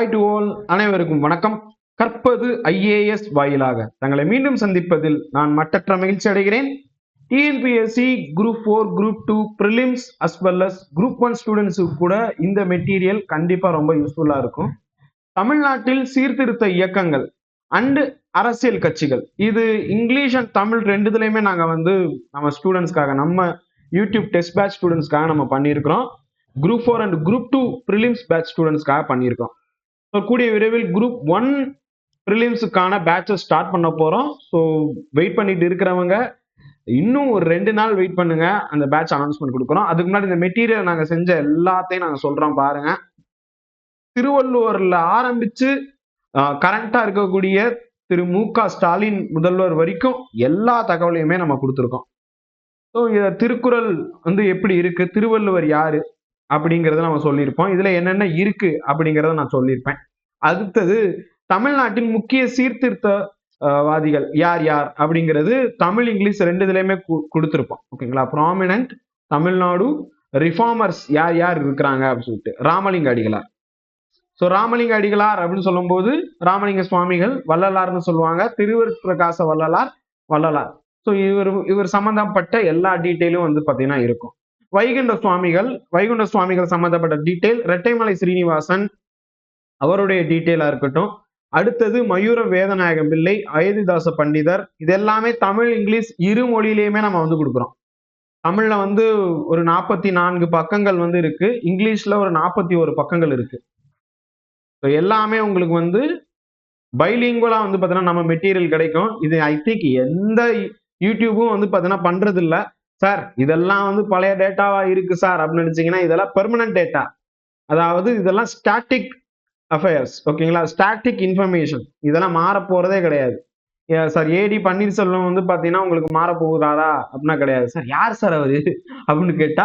Hi to all அனைவருக்கும் வணக்கம். கற்பது ஐஏஎஸ் வாயிலாக தங்களை மீண்டும் சந்திப்பதில் நான் மட்டற்ற மகிழ்ச்சி அடைகிறேன். TNPSC group four group two prelims as well as group one ஸ்டூடெண்ட்ஸுக்கு கூட இந்த மெட்டீரியல் கண்டிப்பாக ரொம்ப யூஸ்ஃபுல்லாக இருக்கும். தமிழ்நாட்டில் சீர்திருத்த இயக்கங்கள் அண்டு அரசியல் கட்சிகள். இது இங்கிலீஷ் அண்ட் தமிழ் ரெண்டுதுலையுமே நாங்கள் வந்து நம்ம ஸ்டூடெண்ட்ஸ்க்காக நம்ம யூடியூப் டெஸ்ட் பேட்ச் ஸ்டூடெண்ட்ஸ்க்காக நம்ம பண்ணியிருக்கிறோம். Group four and group two prelims batch ஸ்டூடெண்ட்ஸ்க்காக பண்ணியிருக்கோம் கூடிய விரைவில் குரூப் ஒன் ப்ரிலிம்ஸுக்கான பேட்சஸ் ஸ்டார்ட் பண்ண போகிறோம் ஸோ வெயிட் பண்ணிட்டு இருக்கிறவங்க இன்னும் ஒரு ரெண்டு நாள் வெயிட் பண்ணுங்க. அந்த பேட்ச் அனௌன்ஸ்மெண்ட் கொடுக்குறோம். அதுக்கு முன்னாடி இந்த மெட்டீரியல் நாங்கள் செஞ்ச எல்லாத்தையும் நாங்கள் சொல்கிறோம் பாருங்க. திருவள்ளுவரில் ஆரம்பிச்சு கரண்டாக இருக்கக்கூடிய திரு மு க ஸ்டாலின் முதல்வர் வரைக்கும் எல்லா தகவலையுமே நம்ம கொடுத்துருக்கோம். ஸோ திருக்குறள் வந்து எப்படி இருக்கு? திருவள்ளுவர் யாரு? அப்படிங்கிறத நம்ம சொல்லியிருப்போம். இதுல என்னென்ன இருக்கு அப்படிங்கிறத நான் சொல்லியிருப்பேன். அடுத்தது தமிழ்நாட்டின் முக்கிய சீர்திருத்தவாதிகள் யார் யார் அப்படிங்கிறது தமிழ் இங்கிலீஷ் ரெண்டு இதுலையுமே கொடுத்துருப்போம். ஓகேங்களா? ப்ராமினன்ட் தமிழ்நாடு ரிஃபார்மர்ஸ் யார் யார் இருக்கிறாங்க அப்படின்னு சொல்லிட்டு ராமலிங்க அடிகளார் ஸோ ராமலிங்க அடிகளார் அப்படின்னு சொல்லும்போது ராமலிங்க சுவாமிகள் வள்ளலார்னு சொல்லுவாங்க. திருவர் பிரகாச வள்ளலார் வள்ளலார். ஸோ இவர் இவர் சம்பந்தப்பட்ட எல்லா டீட்டெயிலும் வந்து பார்த்தீங்கன்னா இருக்கும். வைகுண்ட சுவாமிகள் வைகுண்ட சுவாமிகள் சம்பந்தப்பட்ட டீட்டெயில் ரெட்டைமலை ஸ்ரீனிவாசன் அவருடைய டீட்டெயிலா இருக்கட்டும். அடுத்தது மயூர வேதநாயகம் பிள்ளை அயோத்திதாச பண்டிதர். இது எல்லாமே தமிழ் இங்கிலீஷ் இரு மொழியிலையுமே நம்ம வந்து கொடுக்குறோம். தமிழ்ல வந்து ஒரு நாற்பத்தி நான்கு பக்கங்கள் வந்து இருக்கு. இங்கிலீஷ்ல ஒரு நாற்பத்தி ஒரு பக்கங்கள் இருக்கு. ஸோ எல்லாமே உங்களுக்கு வந்து பைலிங்குவலா வந்து பார்த்தீங்கன்னா நம்ம மெட்டீரியல் கிடைக்கும். இது ஐ திங்க் எந்த யூடியூபும் வந்து பார்த்தீங்கன்னா பண்றது இல்லை சார் இதெல்லாம் வந்து பழைய டேட்டாவா இருக்கு சார் அப்படின்னு நினைச்சீங்கன்னா இதெல்லாம் பெர்மனன்ட் டேட்டா அதாவது இதெல்லாம் ஸ்டாட்டிக் அஃபேர்ஸ் ஓகேங்களா ஸ்டாட்டிக் இன்ஃபர்மேஷன் இதெல்லாம் மாற போறதே கிடையாது சார் ஏடி பன்னீர்செல்வம் வந்து பாத்தீங்கன்னா உங்களுக்கு மாற போகுதாரா அப்படின்னா கிடையாது. சார் யார் சார் அவரு? அப்படின்னு கேட்டா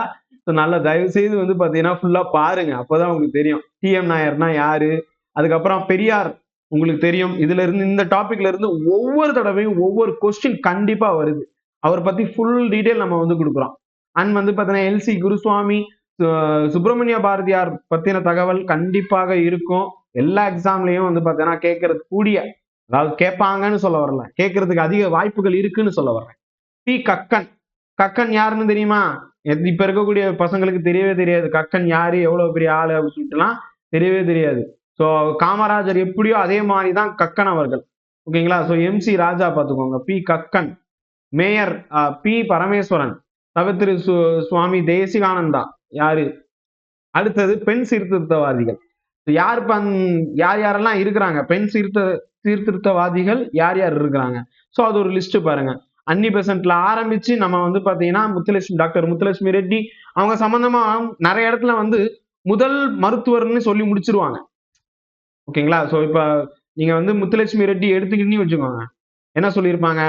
நல்ல தயவு செய்து வந்து பாத்தீங்கன்னா ஃபுல்லா பாருங்க. அப்பதான் உங்களுக்கு தெரியும். டிஎம் நாயர்னா யாரு? அதுக்கப்புறம் பெரியார் உங்களுக்கு தெரியும். இதுல இருந்து இந்த டாபிக்ல இருந்து ஒவ்வொரு தடவையும் ஒவ்வொரு கொஸ்டின் கண்டிப்பா வருது. அவர் பத்தி ஃபுல் டீட்டெயில் நம்ம வந்து கொடுக்குறோம். அண்ட் வந்து பார்த்தீங்கன்னா எல்சி குருசுவாமி சுப்பிரமணிய பாரதியார் பத்தின தகவல் கண்டிப்பாக இருக்கும். எல்லா எக்ஸாம்லயும் வந்து பார்த்தீங்கன்னா கேட்கறது கூடிய அதாவது கேட்பாங்கன்னு சொல்ல வரல. கேட்கறதுக்கு அதிக வாய்ப்புகள் இருக்குன்னு சொல்ல வர்றேன் பி. கக்கன். கக்கன் யாருன்னு தெரியுமா? இப்ப இருக்கக்கூடிய பசங்களுக்கு தெரியவே தெரியாது. கக்கன் யாரு எவ்வளவு பெரிய ஆளு அப்படின்னு சொல்லிட்டுலாம் தெரியவே தெரியாது. ஸோ காமராஜர் எப்படியோ அதே மாதிரி தான் கக்கன் அவர்கள். ஓகேங்களா? ஸோ எம்சி ராஜா பார்த்துக்கோங்க. P. Kakkan. Mayor P. Parameswaran தவித்திரு சு சுவாமி தேசிகானந்தா யாரு? அடுத்தது பெண் சீர்திருத்தவாதிகள். யார் பந் யார் யாரெல்லாம் இருக்கிறாங்க? பெண் சீர்த்த சீர்திருத்தவாதிகள் யார் யார் இருக்கிறாங்க? ஸோ அது ஒரு லிஸ்ட் பாருங்க. அன்னி பெசன்ட்ல ஆரம்பிச்சு நம்ம வந்து பாத்தீங்கன்னா முத்துலட்சுமி டாக்டர் முத்துலட்சுமி ரெட்டி அவங்க சம்பந்தமா நிறைய இடத்துல வந்து முதல் மருத்துவர்னு சொல்லி முடிச்சிருவாங்க. ஓகேங்களா? ஸோ இப்போ நீங்க வந்து முத்துலட்சுமி ரெட்டி எடுத்துக்கிட்டீங்கன்னு வச்சுக்கோங்க. என்ன சொல்லியிருப்பாங்க?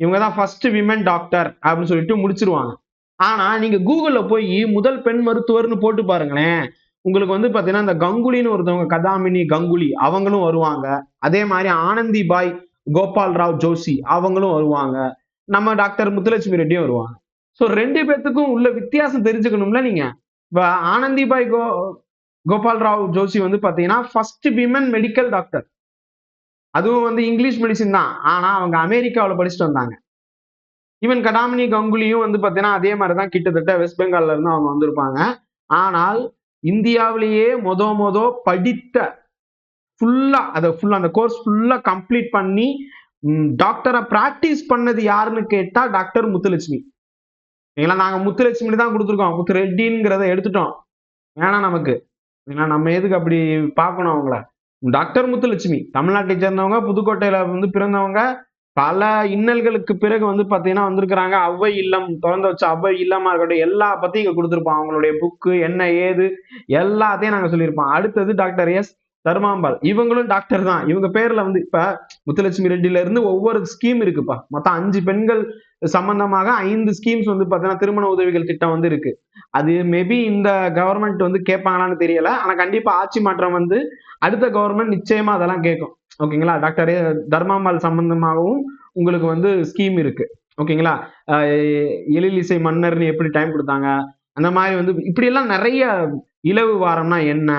இவங்க தான் ஃபர்ஸ்ட் விமன் டாக்டர் அப்படின்னு சொல்லிட்டு முடிச்சிருவாங்க. ஆனா நீங்க கூகுள்ல போய் முதல் பெண் மருத்துவர்னு போட்டு பாருங்களேன். உங்களுக்கு வந்து பாத்தீங்கன்னா இந்த கங்குலின்னு ஒருத்தவங்க கதாமினி கங்குலி அவங்களும் வருவாங்க. அதே மாதிரி ஆனந்தி பாய் கோபால் ராவ் ஜோஷி அவங்களும் வருவாங்க. நம்ம டாக்டர் முத்துலட்சுமி ரெட்டியும் வருவாங்க. ஸோ ரெண்டு பேர்த்துக்கும் உள்ள வித்தியாசம் தெரிஞ்சுக்கணும்ல நீங்க? இப்போ ஆனந்தி பாய் கோ கோபால் ராவ் ஜோஷி வந்து பாத்தீங்கன்னா ஃபர்ஸ்ட் விமன் மெடிக்கல் டாக்டர் அதுவும் வந்து இங்கிலீஷ் மெடிசின் தான். ஆனால் அவங்க அமெரிக்காவில் படிச்சுட்டு வந்தாங்க. ஈவன் கடாமினி கங்குலியும் வந்து பார்த்தீங்கன்னா அதே மாதிரி தான் கிட்டத்தட்ட வெஸ்ட் பெங்கால்ல இருந்து அவங்க வந்திருப்பாங்க. ஆனால் இந்தியாவிலேயே மொத மொத படித்த ஃபுல்லா அதை ஃபுல்லா அந்த கோர்ஸ் ஃபுல்லா கம்ப்ளீட் பண்ணி டாக்டரை ப்ராக்டிஸ் பண்ணது யாருன்னு கேட்டா டாக்டர் முத்துலட்சுமி. ஏங்களா நாங்கள் முத்துலட்சுமி தான் கொடுத்துருக்கோம். முத்து ரெட்டிங்கிறத எடுத்துட்டோம். வேணாம் நமக்கு. ஏன்னா நம்ம எதுக்கு அப்படி பார்க்கணும் அவங்கள? டாக்டர் முத்துலட்சுமி தமிழ்நாட்டை சேர்ந்தவங்க புதுக்கோட்டையில வந்து பிறந்தவங்க பல இன்னல்களுக்கு பிறகு வந்து பாத்தீங்கன்னா வந்திருக்கிறாங்க. அவ்வை இல்லம் திறந்து வச்ச அவ்வை இல்லமா இருக்கட்டும் எல்லா பத்தியும் இங்க கொடுத்துருப்போம் அவங்களுடைய புக்கு என்ன ஏது எல்லாத்தையும் நாங்க சொல்லியிருப்போம். அடுத்தது டாக்டர் எஸ். தர்மாம்பாள். இவங்களும் டாக்டர் தான். இவங்க பேர்ல வந்து இப்ப முத்துலட்சுமி ரெட்டில இருந்து ஒவ்வொரு ஸ்கீம் இருக்குப்பா. மொத்தம் அஞ்சு பெண்கள் சம்பந்தமாக ஐந்து ஸ்கீம்ஸ் வந்து பாத்தீங்கன்னா திருமண உதவிகள் திட்டம் வந்து இருக்கு. அது மேபி இந்த கவர்மெண்ட் வந்து கேட்பாங்களான்னு தெரியல. ஆனா கண்டிப்பா ஆட்சி மாற்றம் வந்து அடுத்த கவர்மெண்ட் நிச்சயமா அதெல்லாம் கேட்கும். ஓகேங்களா டாக்டர் தர்மாம்பாள் சம்பந்தமாகவும் உங்களுக்கு வந்து ஸ்கீம் இருக்கு. ஓகேங்களா எழிலிசை மன்னர்னு எப்படி டைம் கொடுத்தாங்க? அந்த மாதிரி வந்து இப்படி எல்லாம் நிறைய இலவு வாரம்னா என்ன?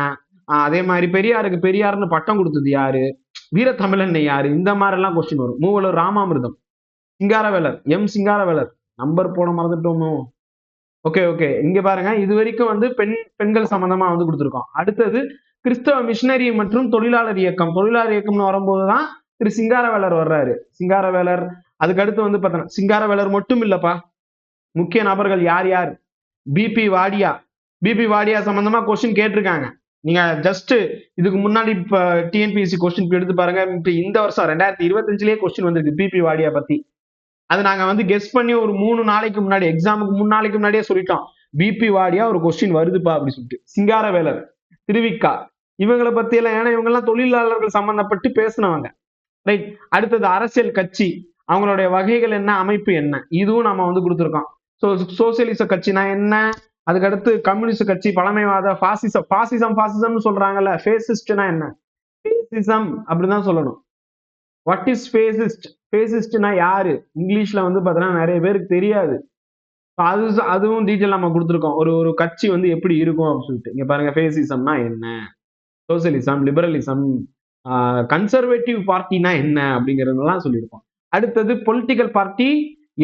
அதே மாதிரி பெரியாருக்கு பெரியார்னு பட்டம் கொடுத்தது யாரு? வீரத்தமிழன் யாரு? இந்த மாதிரி எல்லாம் கொஸ்டின் வரும். மூவலூர் ராமாமிர்தம். சிங்காரவேலர். எம். சிங்காரவேலர். நம்பர் போட மறந்துட்டோமோ? ஓகே ஓகே இங்க பாருங்க. இது வரைக்கும் வந்து பெண் பெண்கள் சம்பந்தமா வந்து கொடுத்துருக்கோம். அடுத்தது கிறிஸ்தவ மிஷினரி மற்றும் தொழிலாளர் இயக்கம். தொழிலாளர் இயக்கம்னு வரும்போதுதான் திரு சிங்காரவேலர் வர்றாரு. சிங்காரவேலர் அதுக்கடுத்து வந்து பார்த்தோன்னா சிங்காரவேலர் மட்டும் இல்லப்பா. முக்கிய நபர்கள் யார் யார்? பிபி வாடியா. பிபி வாடியா சம்பந்தமா கொஸ்டின் கேட்டிருக்காங்க. நீங்க ஜஸ்ட் இதுக்கு முன்னாடி இப்போ டிஎன்பிஎஸ்சி கொஸ்டின் எடுத்து பாருங்க. இப்போ இந்த வருஷம் ரெண்டாயிரத்தி இருபத்தஞ்சிலேயே கொஸ்டின் வந்திருக்கு பிபி வாடியா பத்தி. அது நாங்க வந்து கெஸ் பண்ணி ஒரு மூணு நாளைக்கு முன்னாடி எக்ஸாமுக்கு மூணு நாளைக்கு முன்னாடியே சொல்லிட்டோம். பிபி வாடியா ஒரு கொஸ்டின் வருதுப்பா அப்படின்னு சொல்லிட்டு. சிங்காரவேலர் திருவிக்கா இவங்களை பத்தி எல்லாம் ஏன்னா இவங்க எல்லாம் தொழிலாளர்கள் சம்பந்தப்பட்டு பேசினவங்க. ரைட் அடுத்தது அரசியல் கட்சி அவங்களுடைய வகைகள் என்ன அமைப்பு என்ன? இதுவும் நம்ம வந்து கொடுத்துருக்கோம். ஸோ சோசியலிச கட்சினா என்ன? அதுக்கடுத்து கம்யூனிஸ்ட் கட்சி பழமைவாத பாசிசம் பாசிசம் பாசிசம்னு சொல்றாங்கல்ல ஃபேசிஸ்ட்னா என்ன? ஃபேசிசம் அப்படிதான் சொல்லணும். வாட் இஸ் ஃபேசிஸ்ட் ஃபேசிஸ்ட்னா யாரு? இங்கிலீஷ்ல வந்து பார்த்தீங்கன்னா நிறைய பேருக்கு தெரியாது. அது அதுவும் டீட்டெயில் நம்ம கொடுத்துருக்கோம். ஒரு ஒரு கட்சி வந்து எப்படி இருக்கும் அப்படின்னு சொல்லிட்டு. இங்க பாருங்க ஃபேசிசம்னா என்ன? சோசியலிசம் லிபரலிசம் கன்சர்வேட்டிவ் பார்ட்டினா என்ன? அப்படிங்கிறதெல்லாம் சொல்லியிருக்கோம். அடுத்தது பொலிட்டிக்கல் பார்ட்டி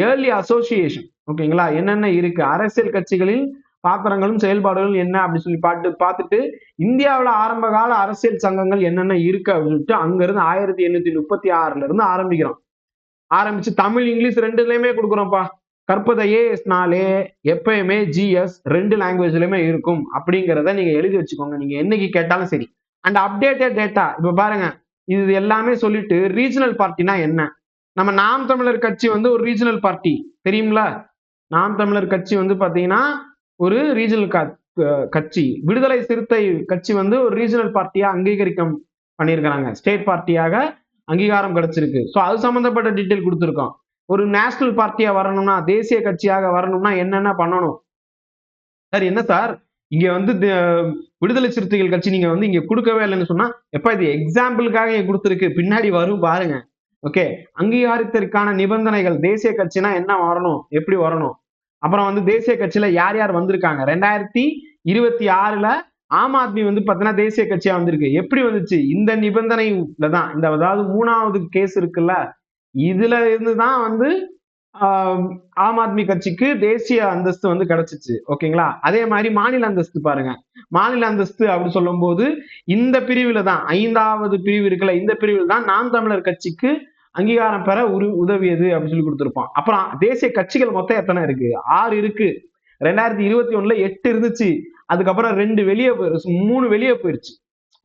ஏர்லி அசோசியேஷன் ஓகேங்களா என்னென்ன இருக்கு? அரசியல் கட்சிகளில் பாத்திரங்களும் செயல்பாடுகளும் என்ன அப்படின்னு சொல்லி பாட்டு பார்த்துட்டு இந்தியாவில் ஆரம்ப கால அரசியல் சங்கங்கள் என்னென்ன இருக்கு அப்படின்னு சொல்லிட்டு அங்கிருந்து ஆயிரத்தி எண்ணூத்தி முப்பத்தி ஆறுல இருந்து ஆரம்பிக்கிறோம். ஆரம்பிச்சு தமிழ் இங்கிலீஷ் ரெண்டுலயுமே கொடுக்குறோம்ப்பா. கற்பதையே ஏஎஸ்னாலே எப்பயுமே ஜிஎஸ் ரெண்டு லாங்குவேஜ்லயுமே இருக்கும் அப்படிங்கிறத நீங்க எழுதி வச்சுக்கோங்க. நீங்க என்னைக்கு கேட்டாலும் சரி. அண்ட் அப்டேட்டட் டேட்டா இப்ப பாருங்க. இது எல்லாமே சொல்லிட்டு ரீஜனல் பார்ட்டினா என்ன? நம்ம நாம் தமிழர் கட்சி வந்து ஒரு ரீஜனல் பார்ட்டி தெரியுங்களா நாம் தமிழர் கட்சி வந்து பாத்தீங்கன்னா ஒரு ரீஜனல் கட்சி. விடுதலை சிறுத்தை கட்சி வந்து ஒரு ரீஜனல் பார்ட்டியா அங்கீகரிக்கம் பண்ணியிருக்கிறாங்க. ஸ்டேட் பார்ட்டியாக அங்கீகாரம் கிடைச்சிருக்கு. ஸோ அது சம்மந்தப்பட்ட டீட்டெயில் கொடுத்துருக்கோம். ஒரு நேஷனல் பார்ட்டியா வரணும்னா தேசிய கட்சியாக வரணும்னா என்னென்ன பண்ணணும்? சார் என்ன சார்? இங்க வந்து விடுதலை சிறுத்தைகள் கட்சி நீங்க வந்து இங்க கொடுக்கவே இல்லைன்னு சொன்னா எப்ப இது எக்ஸாம்பிளுக்காக இங்க கொடுத்துருக்கு. பின்னாடி வரும் பாருங்க. ஓகே அங்கீகாரத்திற்கான நிபந்தனைகள் தேசிய கட்சினா என்ன வரணும்? எப்படி வரணும்? அப்புறம் வந்து தேசிய கட்சியில யார் யார் வந்திருக்காங்க? ரெண்டாயிரத்தி இருபத்தி ஆறுல ஆம் ஆத்மி வந்து பார்த்தீங்கன்னா தேசிய கட்சியா வந்திருக்கு. எப்படி வந்துச்சு? இந்த நிபந்தனையில தான். இந்த அதாவது மூணாவது கேஸ் இருக்குல்ல இதுல இருந்து தான் வந்து ஆஹ், ஆம் ஆத்மி கட்சிக்கு தேசிய அந்தஸ்து வந்து கிடைச்சிச்சு. ஓகேங்களா? அதே மாதிரி மாநில அந்தஸ்து பாருங்க. மாநில அந்தஸ்து அப்படி சொல்லும்போது இந்த பிரிவுல தான் ஐந்தாவது பிரிவு இருக்குல்ல இந்த பிரிவில் தான் நாம் தமிழர் கட்சிக்கு அங்கீகாரம் பெற உரு உதவியது அப்படின்னு சொல்லி கொடுத்துருப்போம் அப்புறம் தேசிய கட்சிகள் மொத்தம் எத்தனை இருக்கு? ஆறு இருக்கு. ரெண்டாயிரத்தி இருபத்தி ஒண்ணுல எட்டு இருந்துச்சு. அதுக்கப்புறம் ரெண்டு வெளியே போயிரு மூணு வெளியே போயிருச்சு.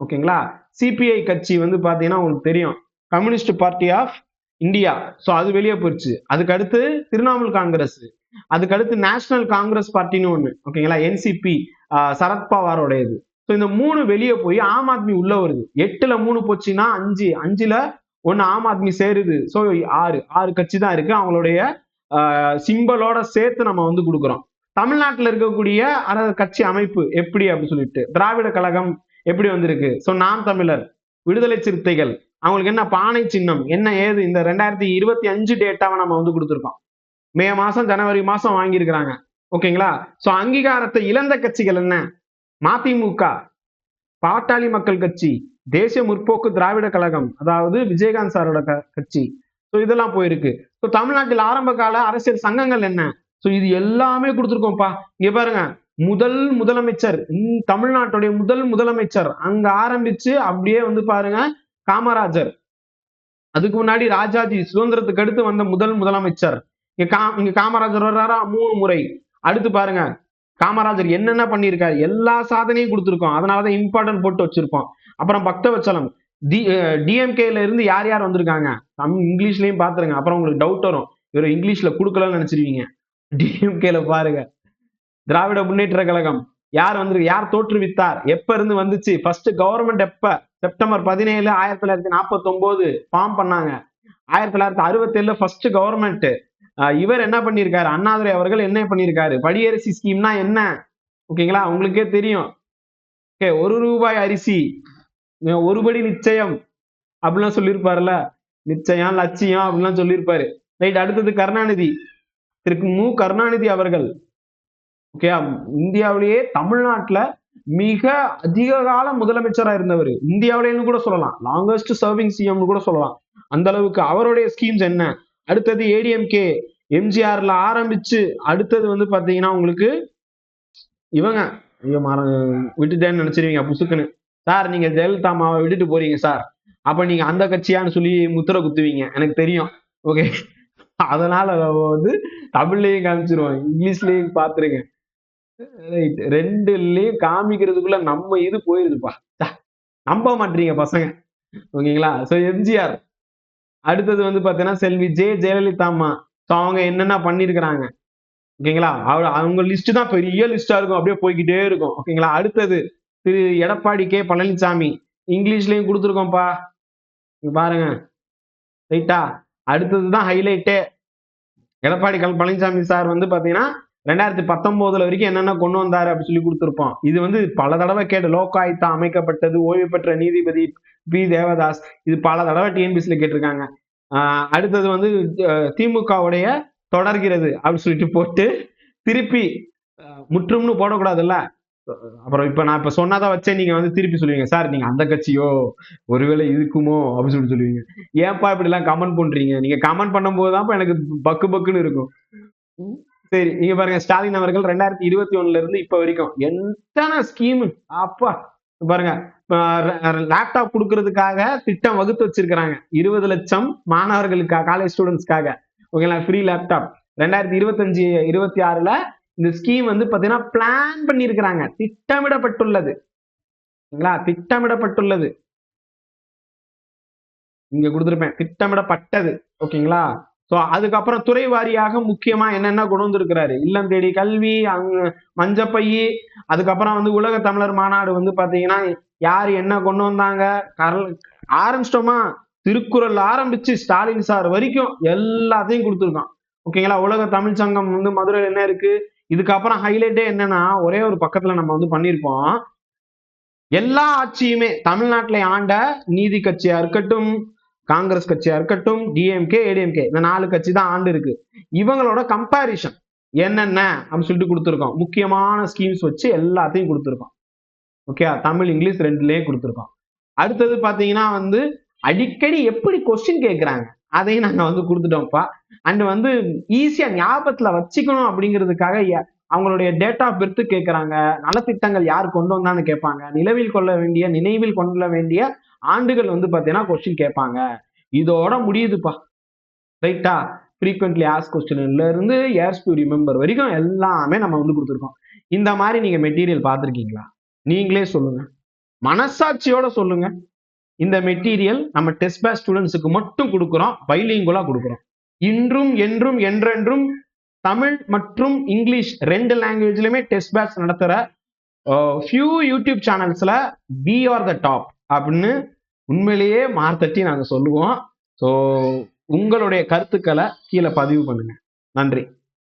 ஓகேங்களா? சிபிஐ கட்சி வந்து பாத்தீங்கன்னா உங்களுக்கு தெரியும். Communist party of India so அது வெளியே போயிருச்சு. அதுக்கு அடுத்து திரிணாமுல் காங்கிரஸ். அதுக்கு அடுத்து நேஷனல் காங்கிரஸ் பார்ட்டின்னு ஒண்ணு. ஓகேங்களா? என்சிபி சரத்பவாரோடையது ஸோ இந்த மூணு வெளியே போய் ஆம் ஆத்மி உள்ள வருது. எட்டுல மூணு போச்சுன்னா அஞ்சு. அஞ்சுல ஒன்னு ஆம் ஆத்மி சேருது. ஸோ ஆறு ஆறு கட்சி தான் இருக்கு. அவங்களுடைய சிம்பலோட சேர்த்து நம்ம வந்து கொடுக்குறோம். தமிழ்நாட்டில் இருக்கக்கூடிய அர கட்சி அமைப்பு எப்படி அப்படின்னு சொல்லிட்டு திராவிட கழகம் எப்படி வந்திருக்கு? ஸோ நாம் தமிழர் விடுதலை சிறுத்தைகள் அவங்களுக்கு என்ன பானை சின்னம் என்ன ஏது? இந்த ரெண்டாயிரத்தி இருபத்தி அஞ்சு டேட்டாவை நம்ம வந்து கொடுத்துருக்கோம். மே மாசம் ஜனவரி மாசம் வாங்கியிருக்கிறாங்க. ஓகேங்களா? ஸோ அங்கீகாரத்தை இழந்த கட்சிகள் என்ன? மதிமுக பாட்டாளி மக்கள் கட்சி தேசிய முற்போக்கு திராவிட கழகம் அதாவது விஜயகாந்த் சாரோட க- கட்சி. ஸோ இதெல்லாம் போயிருக்கு. ஸோ தமிழ்நாட்டில் ஆரம்ப கால அரசியல் சங்கங்கள் என்ன? ஸோ இது எல்லாமே கொடுத்துருக்கோம்ப்பா. இங்க பாருங்க. முதல் முதலமைச்சர் தமிழ்நாட்டுடைய முதல் முதலமைச்சர். அங்க ஆரம்பிச்சு அப்படியே வந்து பாருங்க காமராஜர். அதுக்கு முன்னாடி ராஜாஜி சுதந்திரத்துக்கு அடுத்து வந்த முதல் முதலமைச்சர். இங்க கா இங்க காமராஜர் வர்றாரா? மூணு முறை. அடுத்து பாருங்க காமராஜர் என்னென்ன பண்ணியிருக்காரு? எல்லா சாதனையும் கொடுத்துருக்கோம். அதனாலதான் இம்பார்ட்டன்ட் போட்டு வச்சிருப்போம். அப்புறம் பக்தவச்சலம். டி டிஎம்கேல இருந்து யார் யார் வந்திருக்காங்க? தமிழ் இங்கிலீஷ்லயும் பாத்துருங்க. அப்புறம் உங்களுக்கு டவுட் வரும். இவர் இங்கிலீஷ்ல கொடுக்கலன்னு நினைச்சிருவீங்க. டிஎம்கேல பாருங்க. திராவிட முன்னேற்ற கழகம். யார் வந்து யார் தோற்றுவித்தார்? எப்ப இருந்து வந்துச்சு? ஃபர்ஸ்ட் கவர்மெண்ட் எப்ப? செப்டம்பர் பதினேழு ஆயிரத்தி தொள்ளாயிரத்தி நாற்பத்தி ஒன்பது ஃபார்ம் பண்ணாங்க. ஆயிரத்தி தொள்ளாயிரத்தி அறுபத்தி ஏழுல ஃபர்ஸ்ட் கவர்மெண்ட் இவர் என்ன பண்ணியிருக்காரு அண்ணாதுரை அவர்கள் என்ன பண்ணியிருக்காரு படியரிசி ஸ்கீம்னா என்ன? ஓகேங்களா? உங்களுக்கே தெரியும். ஓகே ஒரு ரூபாய் அரிசி ஒருபடி ஒரு படி நிச்சயம் அப்படிலாம் சொல்லியிருப்பாருல்ல நிச்சயம் லட்சியம் அப்படிலாம் சொல்லியிருப்பாரு ரைட் அடுத்தது கருணாநிதி. திரு மு. கருணாநிதி அவர்கள். ஓகே இந்தியாவிலேயே தமிழ்நாட்டுல மிக அதிக கால முதலமைச்சராக இருந்தவர். இந்தியாவிலேன்னு கூட சொல்லலாம். லாங்கஸ்ட் சர்விங் சிஎம்னு கூட சொல்லலாம். அந்த அளவுக்கு அவருடைய ஸ்கீம்ஸ் என்ன? அடுத்தது ஏடிஎம்கே எம்ஜிஆர்ல ஆரம்பிச்சு அடுத்தது வந்து பாத்தீங்கன்னா உங்களுக்கு இவங்க ஐயோ மற விட்டுட்டேன்னு நினைச்சிருவீங்க புசுக்குன்னு. சார் நீங்க ஜெயலலிதா அம்மாவை விட்டுட்டு போறீங்க சார். அப்ப நீங்க அந்த கட்சியான்னு சொல்லி முத்திரை குத்துவீங்க எனக்கு தெரியும். ஓகே அதனால வந்து தமிழ்லயும் காமிச்சிருவோம் இங்கிலீஷ்லயும் பாத்துருங்க. ரைட் ரெண்டுலயும் காமிக்கிறதுக்குள்ள நம்ம இது போயிருதுப்பா. நம்ப மாட்டீங்க பசங்க. ஓகேங்களா சோ எம்ஜிஆர் அடுத்தது வந்து பார்த்தீங்கன்னா செல்வி ஜே ஜெயலலிதா அம்மா ஸோ அவங்க என்னென்ன பண்ணியிருக்கிறாங்க ஓகேங்களா? அவ- அவங்க லிஸ்ட் தான் பெரிய லிஸ்டா இருக்கும். அப்படியே போய்கிட்டே இருக்கும். ஓகேங்களா? அடுத்தது திரு எடப்பாடி கே பழனிசாமி. இங்கிலீஷ்லயும் கொடுத்துருக்கோம்ப்பா. இங்க பாருங்க. ரைட்டா அடுத்தது தான் ஹைலைட்டே எடப்பாடி கல் பழனிசாமி சார் வந்து பார்த்தீங்கன்னா ரெண்டாயிரத்தி பத்தொன்பதுல வரைக்கும் என்னென்ன கொண்டு வந்தாரு அப்படின்னு சொல்லி கொடுத்துருப்போம். இது வந்து பல தடவை கேட்டு லோக்காயுத்தா அமைக்கப்பட்டது ஓய்வு பெற்ற நீதிபதி பி. தேவதாஸ் இது பல தடவை டிஎன்பிசியில் கேட்டிருக்காங்க. அடுத்தது வந்து திமுகவுடைய தொடர்கிறது அப்படின்னு சொல்லிட்டு போட்டு திருப்பி முற்றும்னு போடக்கூடாதுல்ல? அப்புறம் இப்ப நான் இப்ப சொன்னாதான் வச்சே நீங்க வந்து திருப்பி சொல்லுவீங்க. சார் நீங்க அந்த கட்சியோ ஒருவேளை இருக்குமோ அப்படின்னு சொல்லி சொல்லுவீங்க. ஏன்ப்பா இப்படி எல்லாம் கமெண்ட் பண்றீங்க? நீங்க கமெண்ட் பண்ணும்போது தான் எனக்கு பக்கு பக்குன்னு இருக்கும். சரி நீங்க பாருங்க ஸ்டாலின் அவர்கள் ரெண்டாயிரத்தி இருபத்தி ஒண்ணுல இருந்து இப்ப வரைக்கும் எத்தனை ஸ்கீம் அப்பா பாருங்க லேப்டாப் கொடுக்கறதுக்காக திட்டம் வகுத்து வச்சிருக்கிறாங்க. இருபது லட்சம் மாணவர்களுக்காக காலேஜ் ஸ்டூடெண்ட்ஸ்க்காக ஓகேங்களா ஃப்ரீ லேப்டாப் ரெண்டாயிரத்தி இருபத்தஞ்சு இருபத்தி ஆறுல இந்த ஸ்கீம் வந்து பாத்தீங்கன்னா பிளான் பண்ணியிருக்கிறாங்க. திட்டமிடப்பட்டுள்ளது. ஓகேங்களா? திட்டமிடப்பட்டுள்ளது. இங்க கொடுத்துருப்பேன். திட்டமிடப்பட்டது. ஓகேங்களா? ஸோ அதுக்கப்புறம் துறை வாரியாக முக்கியமாக என்னென்ன கொண்டு வந்திருக்கிறாரு? இல்லம் தேடி கல்வி அங் மஞ்சப்பையி அதுக்கப்புறம் வந்து உலக தமிழர் மாநாடு வந்து பார்த்தீங்கன்னா யார் என்ன கொண்டு வந்தாங்க? கரல் ஆரம்பிச்சிட்டோமா? திருக்குறள் ஆரம்பிச்சு ஸ்டாலின் சார் வரைக்கும் எல்லாத்தையும் கொடுத்துருக்கான். ஓகேங்களா? உலக தமிழ் சங்கம் வந்து மதுரையில் என்ன இருக்கு? இதுக்கப்புறம் ஹைலைட்டே என்னன்னா ஒரே ஒரு பக்கத்துல நம்ம வந்து பண்ணியிருப்போம். எல்லா ஆட்சியுமே தமிழ்நாட்டில் ஆண்ட நீதி கட்சியா இருக்கட்டும் காங்கிரஸ் கட்சியா இருக்கட்டும் டிஎம்கே ஏடிஎம்கே இந்த நாலு கட்சி தான் ஆண்டு இருக்கு. இவங்களோட கம்பாரிஷன் என்னென்ன அப்படின்னு சொல்லிட்டு கொடுத்துருக்கோம். முக்கியமான ஸ்கீம்ஸ் வச்சு எல்லாத்தையும் கொடுத்துருக்கோம். ஓகே தமிழ் இங்கிலீஷ் ரெண்டுலயே கொடுத்துருக்கோம். அடுத்தது பார்த்தீங்கன்னா வந்து அடிக்கடி எப்படி கொஸ்டின் கேட்குறாங்க? அதையும் நாங்கள் வந்து கொடுத்துட்டோம்ப்பா. அண்ட் வந்து ஈஸியா ஞாபகத்துல வச்சுக்கணும் அப்படிங்கிறதுக்காக அவங்களுடைய டேட் ஆஃப் பர்த் கேட்குறாங்க நலத்திட்டங்கள் யார் கொண்டு வந்தான்னு கேட்பாங்க நிலவில் கொள்ள வேண்டிய நினைவில் கொள்ள வேண்டிய ஆண்டுகள் வந்து பார்த்தீங்கன்னா கொஸ்டின் கேட்பாங்க. இதோட முடியுதுப்பா. ரைட்டா ஃப்ரீக்வெண்ட்லி ஆஸ் கொஸ்டின்ல இருந்து ஏர்ஸ் டு ரிமெம்பர் வரைக்கும் எல்லாமே நம்ம வந்து கொடுத்துருக்கோம். இந்த மாதிரி நீங்க மெட்டீரியல் பார்த்துருக்கீங்களா? நீங்களே சொல்லுங்க. மனசாட்சியோட சொல்லுங்க. இந்த மெட்டீரியல் நம்ம டெஸ்ட் பேஸ் ஸ்டூடெண்ட்ஸுக்கு மட்டும் கொடுக்குறோம். பைலிங்குலா கொடுக்குறோம். இன்றும் என்றும் என்றென்றும் தமிழ் மற்றும் இங்கிலீஷ் ரெண்டு லாங்குவேஜ்லயுமே டெஸ்ட் பேட்ச் நடத்துற ஃபியூ யூடியூப் சேனல்ஸ்ல வி ஆர் த டாப் அப்படின்னு உண்மையிலேயே மார்த்தட்டி நாங்க சொல்லுவோம். ஸோ உங்களுடைய கருத்துக்களை கீழே பதிவு பண்ணுங்க. நன்றி.